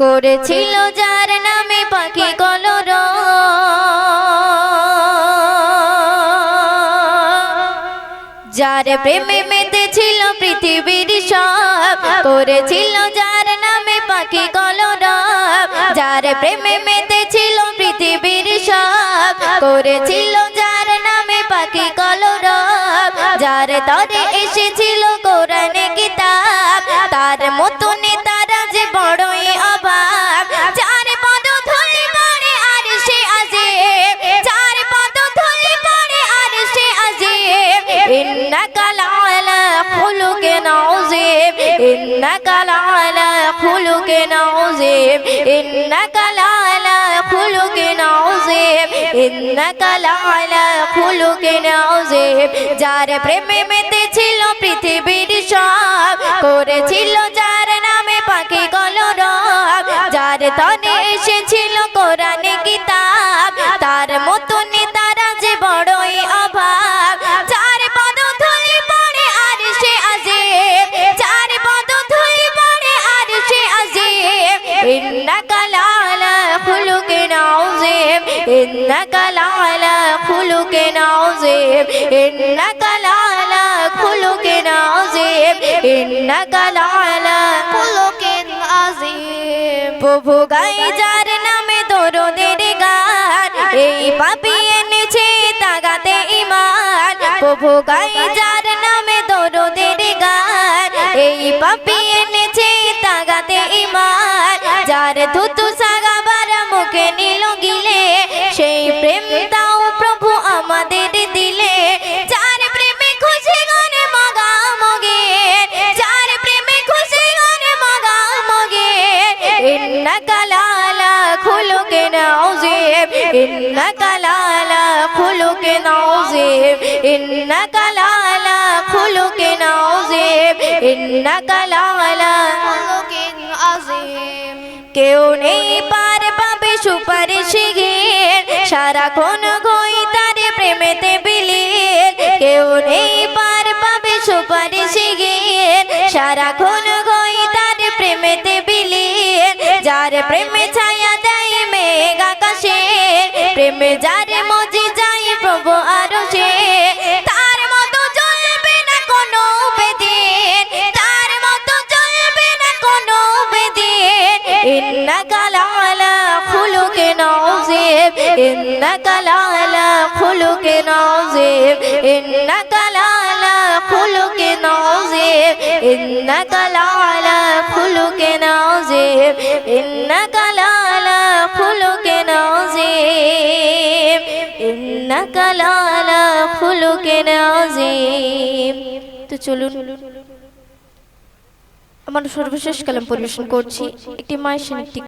করেছিল যার নামে পাখি কলর। যার প্রেমে মেতেছিল পৃথিবীর সব করেছিল যার নামে পাখি কলর। যার প্রেমে মেতেছিল পৃথিবীর সব করেছিল যার নামে পাখি কলর। যার তরে এসেছিল আযীম ইন্নাকা লাআলা খুলুকিন আযীম ইন্নাকা লাআলা খুলুকিন আযীম ইন্নাকা লাআলা খুলুকিন যার প্রেমে মেতেছিল পৃথিবীর সব, করেছিল যার নামে পাখি কলরব যার তনে আযীম ইন্নাকা লাআলা খুলুকিন আযীম ইন্নাকা লাআলা খুলুকিন আযীম ইন্নাকা লাআলা খুলুকিন আযীম প্রভু গাই যার নামে দরদের গান, এই পাপি এনেছে তাগাতে ইমান প্রভু গাই যার নামে দরদের গান, এই পাপি এনেছে তাগাতে ইমান যার থুতু খুলুকিন আযীম ইন্নাকা লালা খুলুকিন আযীম ইন্নাকা লালা খুলুকিন আযীম কেউ নেই পার পাবে সুপারিশ গিয়ে সারাক্ষণ গই তার প্রেমেতে বিলীন। কেউ নেই পার পাবে সুপারিশ গিয়ে সারাক্ষণ গই তার প্রেমেতে বিলীন। যার প্রেমে প্রেমে যার মজি যাই প্রভু আরও সে তার মতো চলবে না কোনো বেদিন, তার মতো চলবে না কোনো বেদিন। ইন্নাকা লাআলা খুলুকিন আযীম ইন্নাকা লাআলা খুলুকিন আযীম ইন্নাকা লাআলা খুলুকিন আযীম ইন্নাকা লাআলা খুলুকিন আযীম ইন্নাকা লাআলা তো চলুন আমার সর্বশেষ কালাম পরিবেশন করছি একটি মায়ের সান্নিধ্যে।